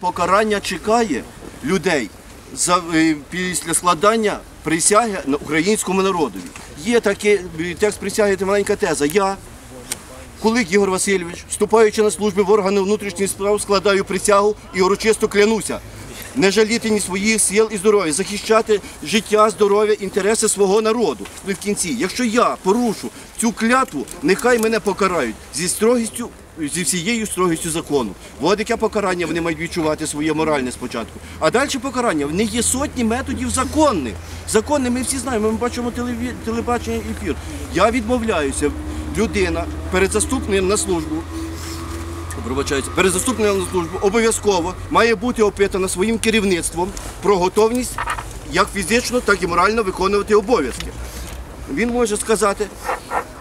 Покарання чекає людей за, е, після складання присяги на українському народові. Є такий е, текст присяги, це маленька теза. Я, Кулик Ігор Васильович, вступаючи на службу в органи внутрішніх справ, складаю присягу і урочисто клянуся. Не жаліти ні своїх сил і здоров'я, захищати життя, здоров'я, інтереси свого народу. Ну і в кінці, якщо я порушу цю клятву, нехай мене покарають зі строгістю, зі всією строгістю закону. От яке покарання вони мають відчувати своє моральне спочатку. А далі покарання. В них є сотні методів законних. Законних ми всі знаємо, ми бачимо телеві- телебачення ефір. Я відмовляюся. Людина перед заступним на службу перед заступним на службу обов'язково має бути опитана своїм керівництвом про готовність як фізично, так і морально виконувати обов'язки. Він може сказати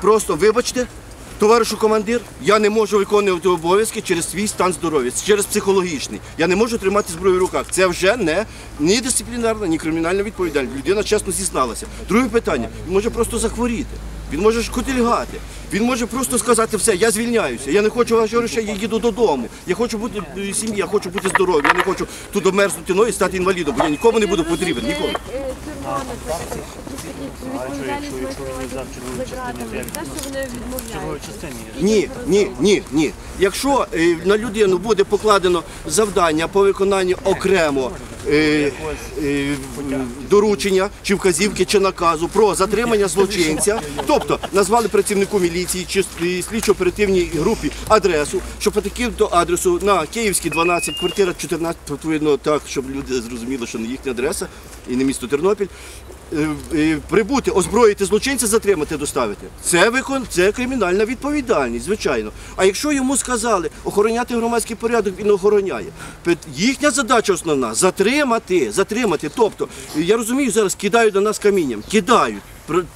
просто вибачте, товаришу командир, я не можу виконувати обов'язки через свій стан здоров'я, через психологічний. Я не можу тримати зброю в руках. Це вже не ні дисциплінарна, ні кримінальна відповідальність. Людина чесно зізналася. Друге питання, він може просто захворіти. Він може шкутильгати. Він може просто сказати все, я звільняюся, я не хочу ваших грошей, я їду додому. Я хочу бути е, сім'я, я хочу бути здоровим, я не хочу тут обмерзнути ноги і стати інвалідом, бо я нікому не буду потрібен. Нікому. Відповідальність за те, що вони відмовляють. Ні, ні, ні, ні. Якщо е, на людину буде покладено завдання по виконанню окремо е, е, доручення чи вказівки чи наказу про затримання злочинця, тобто назвали працівнику міліції чи слідчо-оперативній групі адресу, що по таким-то адресу на Київській 12, квартира 14, відповідно так, щоб люди зрозуміли, що не їхня адреса і не місто Тернопіль. Е, е, Прибути, озброїти злочинця, затримати, доставити. Це викон, це кримінальна відповідальність, звичайно. А якщо йому сказали охороняти громадський порядок, він охороняє. Їхня задача основна затримати, затримати. Тобто, я розумію, зараз кидають на нас камінням, кидають.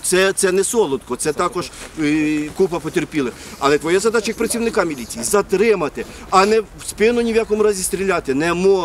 Це, це не солодко, це також е, купа потерпілих. Але твоя задача як працівника міліції затримати, а не в спину ні в якому разі стріляти не може.